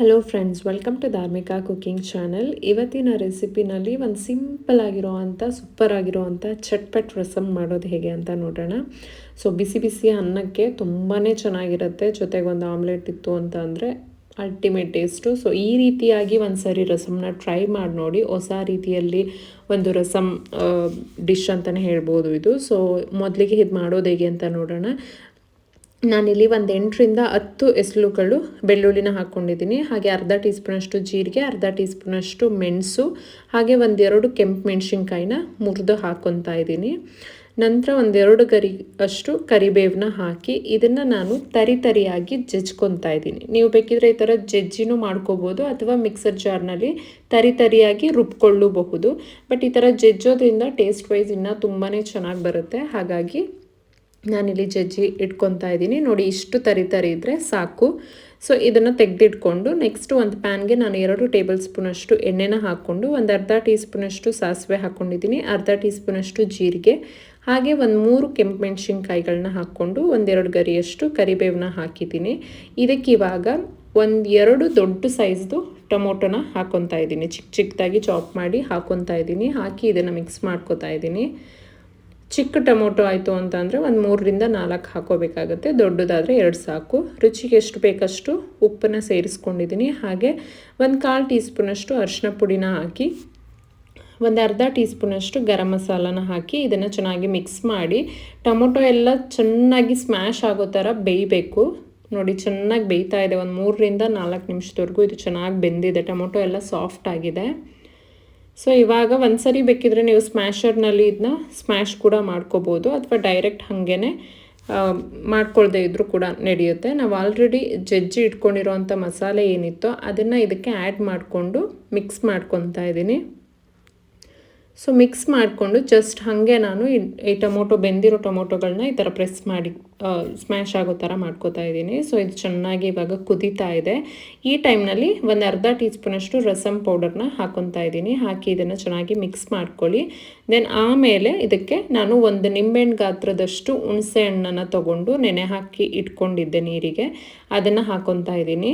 Hello friends welcome to Dharmika cooking channel ಇವತ್ತಿನ ರೆಸಿಪಿನಲ್ಲಿ ಒಂದು ಸಿಂಪಲ್ ಆಗಿರೋ ಅಂಥ ಸೂಪರ್ ಆಗಿರೋ ಅಂಥ ಚಟ್ಪಟ್ ರಸಮ್ ಮಾಡೋದು ಹೇಗೆ ಅಂತ ನೋಡೋಣ. ಸೊ ಬಿಸಿ ಬಿಸಿ ಅನ್ನಕ್ಕೆ ತುಂಬಾ ಚೆನ್ನಾಗಿರುತ್ತೆ. ಜೊತೆಗೆ ಒಂದು ಆಮ್ಲೆಟ್ ಇತ್ತು ಅಂತ ಅಂದರೆ ಅಲ್ಟಿಮೇಟ್ ಟೇಸ್ಟು ಸೊ ಈ ರೀತಿಯಾಗಿ ಒಂದು ಸರಿ ರಸಮ್ನ ಟ್ರೈ ಮಾಡಿ ನೋಡಿ. ಹೊಸ ರೀತಿಯಲ್ಲಿ ಒಂದು ರಸಮ್ ಡಿಶ್ ಅಂತಲೇ ಹೇಳ್ಬೋದು ಇದು. ಸೊ ಮೊದಲಿಗೆ ಇದು ಮಾಡೋದು ಹೇಗೆ ಅಂತ ನೋಡೋಣ. ನಾನಿಲ್ಲಿ ಒಂದು ಎಂಟರಿಂದ ಹತ್ತು ಎಸ್ಲುಗಳು ಬೆಳ್ಳುಳ್ಳಿನ ಹಾಕ್ಕೊಂಡಿದ್ದೀನಿ. ಹಾಗೆ ಅರ್ಧ ಟೀ ಸ್ಪೂನಷ್ಟು ಜೀರಿಗೆ, ಅರ್ಧ ಟೀ ಸ್ಪೂನಷ್ಟು ಮೆಣಸು, ಹಾಗೆ ಒಂದೆರಡು ಕೆಂಪು ಮೆಣಸಿನ್ಕಾಯಿನ ಮುರಿದು ಹಾಕ್ಕೊತಾ ಇದ್ದೀನಿ. ನಂತರ ಒಂದೆರಡು ಗರಿ, ಅಷ್ಟು ಕರಿಬೇವನ್ನ ಹಾಕಿ ಇದನ್ನು ನಾನು ತರಿ ತರಿಯಾಗಿ ಜಜ್ಕೊತಾ ಇದ್ದೀನಿ. ನೀವು ಬೇಕಿದ್ರೆ ಈ ಥರ ಜಜ್ಜಿನೂ ಮಾಡ್ಕೋಬೋದು ಅಥವಾ ಮಿಕ್ಸರ್ ಜಾರ್ನಲ್ಲಿ ತರಿ ತರಿಯಾಗಿ ರುಬ್ಕೊಳ್ಳಬಹುದು. ಬಟ್ ಈ ಥರ ಜಜ್ಜೋದ್ರಿಂದ ಟೇಸ್ಟ್ ವೈಸ್ ಇನ್ನೂ ತುಂಬಾ ಚೆನ್ನಾಗಿ ಬರುತ್ತೆ. ಹಾಗಾಗಿ ನಾನಿಲ್ಲಿ ಜಜ್ಜಿ ಇಟ್ಕೊತಾ ಇದ್ದೀನಿ. ನೋಡಿ, ಇಷ್ಟು ತರಿ ತರಿ ಇದ್ದರೆ ಸಾಕು. ಸೊ ಇದನ್ನು ತೆಗೆದಿಟ್ಕೊಂಡು ನೆಕ್ಸ್ಟ್ ಒಂದು ಪ್ಯಾನ್ಗೆ ನಾನು ಎರಡು ಟೇಬಲ್ ಸ್ಪೂನಷ್ಟು ಎಣ್ಣೆನ ಹಾಕ್ಕೊಂಡು ಒಂದು ಅರ್ಧ ಟೀ ಸ್ಪೂನಷ್ಟು ಸಾಸಿವೆ ಹಾಕ್ಕೊಂಡಿದ್ದೀನಿ ಅರ್ಧ ಟೀ ಸ್ಪೂನಷ್ಟು ಜೀರಿಗೆ, ಹಾಗೆ ಒಂದು ಮೂರು ಕೆಂಪು ಮೆಣಸಿನ್ಕಾಯಿಗಳನ್ನ ಹಾಕ್ಕೊಂಡು ಒಂದೆರಡು ಗರಿಯಷ್ಟು ಕರಿಬೇವನ್ನ ಹಾಕಿದ್ದೀನಿ. ಇದಕ್ಕೆ ಇವಾಗ ಒಂದು ಎರಡು ದೊಡ್ಡ ಸೈಜ್ದು ಟೊಮೊಟೊನ ಹಾಕ್ಕೊತಾ ಇದ್ದೀನಿ. ಚಿಕ್ಕ ಚಿಕ್ಕದಾಗಿ ಚಾಪ್ ಮಾಡಿ ಹಾಕ್ಕೊತಾ ಇದ್ದೀನಿ. ಹಾಕಿ ಇದನ್ನು ಮಿಕ್ಸ್ ಮಾಡ್ಕೊತಾ ಇದ್ದೀನಿ. ಚಿಕ್ಕ ಟೊಮೊಟೊ ಆಯಿತು ಅಂತ ಅಂದರೆ ಒಂದು ಮೂರರಿಂದ ನಾಲ್ಕು ಹಾಕೋಬೇಕಾಗುತ್ತೆ. ದೊಡ್ಡದಾದರೆ ಎರಡು ಸಾಕು. ರುಚಿಗೆ ಎಷ್ಟು ಬೇಕಷ್ಟು ಉಪ್ಪನ್ನು ಸೇರಿಸ್ಕೊಂಡಿದ್ದೀನಿ. ಹಾಗೆ ಒಂದು ಕಾಲು ಟೀ ಸ್ಪೂನಷ್ಟು ಅರಿಶಿನ ಪುಡಿನ ಹಾಕಿ, ಒಂದು ಅರ್ಧ ಟೀ ಸ್ಪೂನಷ್ಟು ಗರಂ ಮಸಾಲನ ಹಾಕಿ ಇದನ್ನು ಚೆನ್ನಾಗಿ ಮಿಕ್ಸ್ ಮಾಡಿ, ಟೊಮೊಟೊ ಎಲ್ಲ ಚೆನ್ನಾಗಿ ಸ್ಮ್ಯಾಶ್ ಆಗೋ ಥರ ಬೇಯಬೇಕು. ನೋಡಿ, ಚೆನ್ನಾಗಿ ಬೇಯ್ತಾ ಇದೆ. ಒಂದು ಮೂರರಿಂದ ನಾಲ್ಕು ನಿಮಿಷದವರೆಗೂ ಇದು ಚೆನ್ನಾಗಿ ಬೆಂದಿದೆ. ಟೊಮೊಟೊ ಎಲ್ಲ ಸಾಫ್ಟ್ ಆಗಿದೆ. ಸೊ ಇವಾಗ ಒಂದು ಸರಿ ಬೇಕಿದ್ರೆ ನೀವು ಸ್ಮ್ಯಾಶರ್ನಲ್ಲಿ ಇದನ್ನ ಸ್ಮ್ಯಾಶ್ ಕೂಡ ಮಾಡ್ಕೋಬೋದು ಅಥವಾ ಡೈರೆಕ್ಟ್ ಹಾಗೇ ಮಾಡ್ಕೊಳ್ದೇ ಇದ್ದರೂ ಕೂಡ ನಡೆಯುತ್ತೆ. ನಾವು ಆಲ್ರೆಡಿ ಜಜ್ಜಿ ಇಟ್ಕೊಂಡಿರೋವಂಥ ಮಸಾಲೆ ಏನಿತ್ತೋ ಅದನ್ನು ಇದಕ್ಕೆ ಆ್ಯಡ್ ಮಾಡಿಕೊಂಡು ಮಿಕ್ಸ್ ಮಾಡ್ಕೊತಾ ಇದ್ದೀನಿ. ಸೊ ಮಿಕ್ಸ್ ಮಾಡಿಕೊಂಡು ಜಸ್ಟ್ ಹಾಗೆ ನಾನು ಈ ಟೊಮೊಟೊ, ಬೆಂದಿರೋ ಟೊಮೊಟೊಗಳನ್ನ ಈ ಥರ ಪ್ರೆಸ್ ಮಾಡಿ ಸ್ಮ್ಯಾಶ್ ಆಗೋ ಥರ ಮಾಡ್ಕೋತಾ ಇದ್ದೀನಿ. ಸೊ ಇದು ಚೆನ್ನಾಗಿ ಇವಾಗ ಕುದೀತಾ ಇದೆ. ಈ ಟೈಮ್ನಲ್ಲಿ ಒಂದು ಅರ್ಧ ಟೀ ಸ್ಪೂನಷ್ಟು ರಸಮ್ ಪೌಡರ್ನ ಹಾಕೊತಾ ಇದ್ದೀನಿ. ಹಾಕಿ ಇದನ್ನು ಚೆನ್ನಾಗಿ ಮಿಕ್ಸ್ ಮಾಡ್ಕೊಳ್ಳಿ. ದೆನ್ ಆಮೇಲೆ ಇದಕ್ಕೆ ನಾನು ಒಂದು ನಿಂಬೆಹಣ್ಣು ಗಾತ್ರದಷ್ಟು ಹುಣಸೆ ಹಣ್ಣನ್ನು ತೊಗೊಂಡು ನೆನೆ ಹಾಕಿ ಇಟ್ಕೊಂಡಿದ್ದೆ ನೀರಿಗೆ. ಅದನ್ನು ಹಾಕೊತಾ ಇದ್ದೀನಿ.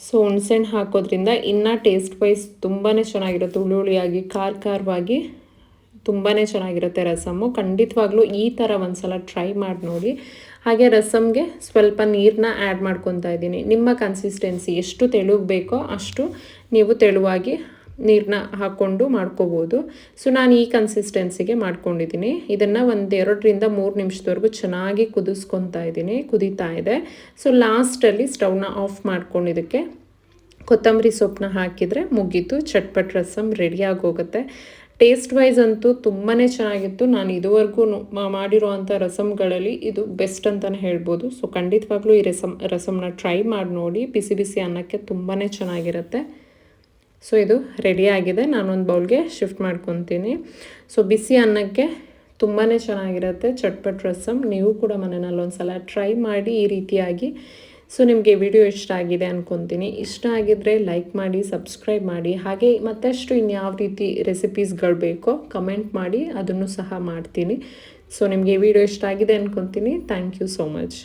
ಸೊ ಹುಣಸೆಹಣ್ಣು ಹಾಕೋದ್ರಿಂದ ಇನ್ನೂ ಟೇಸ್ಟ್ ವೈಸ್ ತುಂಬಾ ಚೆನ್ನಾಗಿರುತ್ತೆ. ಹುಳುಳಿಯಾಗಿ ಖಾರ ಖಾರವಾಗಿ. ತುಂಬಾ ಚೆನ್ನಾಗಿರುತ್ತೆ ರಸಮ್ಮು. ಖಂಡಿತವಾಗ್ಲೂ ಈ ಥರ ಒಂದು ಸಲ ಟ್ರೈ ಮಾಡಿ ನೋಡಿ. ಹಾಗೆ ರಸಮ್ಗೆ ಸ್ವಲ್ಪ ನೀರನ್ನ ಆ್ಯಡ್ ಮಾಡ್ಕೊತಾ ಇದ್ದೀನಿ. ನಿಮ್ಮ ಕನ್ಸಿಸ್ಟೆನ್ಸಿ ಎಷ್ಟು ತೆಳುಗಬೇಕೋ ಅಷ್ಟು ನೀವು ತೆಳುವಾಗಿ ನೀರನ್ನ ಹಾಕ್ಕೊಂಡು ಮಾಡ್ಕೋಬೋದು. ಸೊ ನಾನು ಈ ಕನ್ಸಿಸ್ಟೆನ್ಸಿಗೆ ಮಾಡ್ಕೊಂಡಿದ್ದೀನಿ. ಇದನ್ನು ಒಂದು ಎರಡರಿಂದ ಮೂರು ನಿಮಿಷದವರೆಗೂ ಚೆನ್ನಾಗಿ ಕುದಿಸ್ಕೊತಾ ಇದ್ದೀನಿ. ಕುದೀತಾ ಇದೆ. ಸೊ ಲಾಸ್ಟಲ್ಲಿ ಸ್ಟವ್ನ ಆಫ್ ಮಾಡ್ಕೊಂಡಿದ್ದಕ್ಕೆ ಕೊತ್ತಂಬರಿ ಸೊಪ್ಪನ್ನ ಹಾಕಿದರೆ ಮುಗೀತು. ಚಟ್ಪಟ್ ರಸಮ್ ರೆಡಿಯಾಗಿ ಹೋಗುತ್ತೆ ಟೇಸ್ಟ್ ವೈಸ್ ಅಂತೂ ತುಂಬಾ ಚೆನ್ನಾಗಿತ್ತು. ನಾನು ಇದುವರೆಗೂ ಮಾಡಿರೋವಂಥ ರಸಮ್ಗಳಲ್ಲಿ ಇದು ಬೆಸ್ಟ್ ಅಂತಲೇ ಹೇಳ್ಬೋದು. ಸೊ, ಖಂಡಿತವಾಗ್ಲೂ ಈ ರಸಮ್ ರಸಮ್ನ ಟ್ರೈ ಮಾಡಿ ನೋಡಿ. ಬಿಸಿ ಬಿಸಿ ಅನ್ನಕ್ಕೆ ತುಂಬಾ ಚೆನ್ನಾಗಿರುತ್ತೆ. ಸೊ, ಇದು ರೆಡಿಯಾಗಿದೆ ನಾನೊಂದು ಬೌಲ್ಗೆ ಶಿಫ್ಟ್ ಮಾಡ್ಕೊತೀನಿ. ಸೊ, ಬಿಸಿ ಅನ್ನಕ್ಕೆ ತುಂಬಾ ಚೆನ್ನಾಗಿರುತ್ತೆ. ಚಟ್ಪಟ್ ರಸಮ್ ನೀವು ಕೂಡ ಮನೆಯಲ್ಲಿ ಒಂದು ಸಲ ಟ್ರೈ ಮಾಡಿ ಈ ರೀತಿಯಾಗಿ ಸೊ ನಿಮಗೆ ವಿಡಿಯೋ ಇಷ್ಟ ಆಗಿದೆ ಅಂದ್ಕೊತೀನಿ ಇಷ್ಟ ಆಗಿದ್ರೆ ಲೈಕ್ ಮಾಡಿ ಸಬ್ಸ್ಕ್ರೈಬ್ ಮಾಡಿ. ಹಾಗೆ ಮತ್ತಷ್ಟು ಇನ್ಯಾವ ರೀತಿ ರೆಸಿಪೀಸ್ಗಳು ಬೇಕೋ ಕಮೆಂಟ್ ಮಾಡಿ, ಅದನ್ನು ಸಹ ಮಾಡ್ತೀನಿ. ಸೊ ನಿಮಗೆ ವಿಡಿಯೋ ಇಷ್ಟ ಆಗಿದೆ ಅಂದ್ಕೊತೀನಿ ಥ್ಯಾಂಕ್ ಯು ಸೋ ಮಚ್